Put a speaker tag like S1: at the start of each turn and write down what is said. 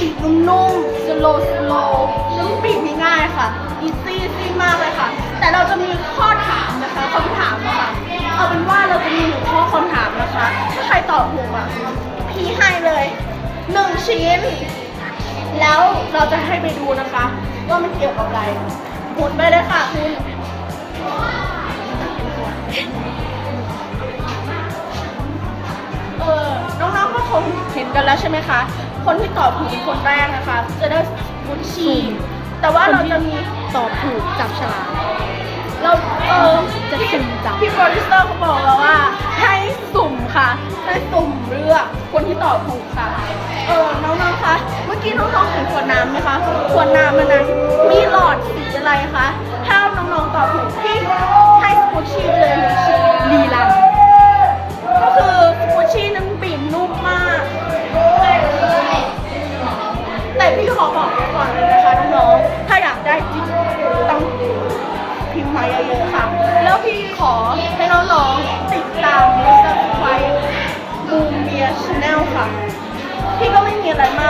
S1: ผีนุ่มๆ สโลว์สโลน้ำปีกง่ายๆค่ะ อีซี่ซี่มากเลยค่ะ แต่เราจะมีข้อถามนะคะคำถามนะคะเอาเป็นว่าเราจะมีหนึ่งข้อคำถามนะคะ ถ้าใครตอบถูกอะพี่ให้เลยหนึ่งชิ้น แล้วเราจะให้ไปดูนะคะ ว่ามันเกี่ยวกับอะไรหมุนไปเลยค่ะคุณเออน้องๆก็คงเห็นกันแล้วใช่ไหมคะ คนที่ตอบถูกเป็นคนแรกนะคะ จะได้กุชชี่แต่ว่าเราจะมี
S2: ตอบถูกจับฉลาก
S1: เราเออ
S2: จะสุ่มจับ
S1: พี่โปรดิวเซอร์เขาบอกเราว่า ให้สุ่มค่ะให้สุ่มเลือกคนที่ตอบถูกค่ะ เออน้องๆคะเมื่อกี้น้องๆเห็นขวดน้ำไหมคะขวดน้ำมันนั้นมีหลอดสีอะไรคะ แต่พี่ขอบอกไว้ก่อนเลยนะคะน้องๆ ถ้าอยากได้จริงต้องพิมพ์มาเยอะๆค่ะ แล้วพี่ขอให้น้องๆติดตามมิสเตอร์ไฟบูมเบียชแนลค่ะ พี่ก็ไม่มีอะไรมาก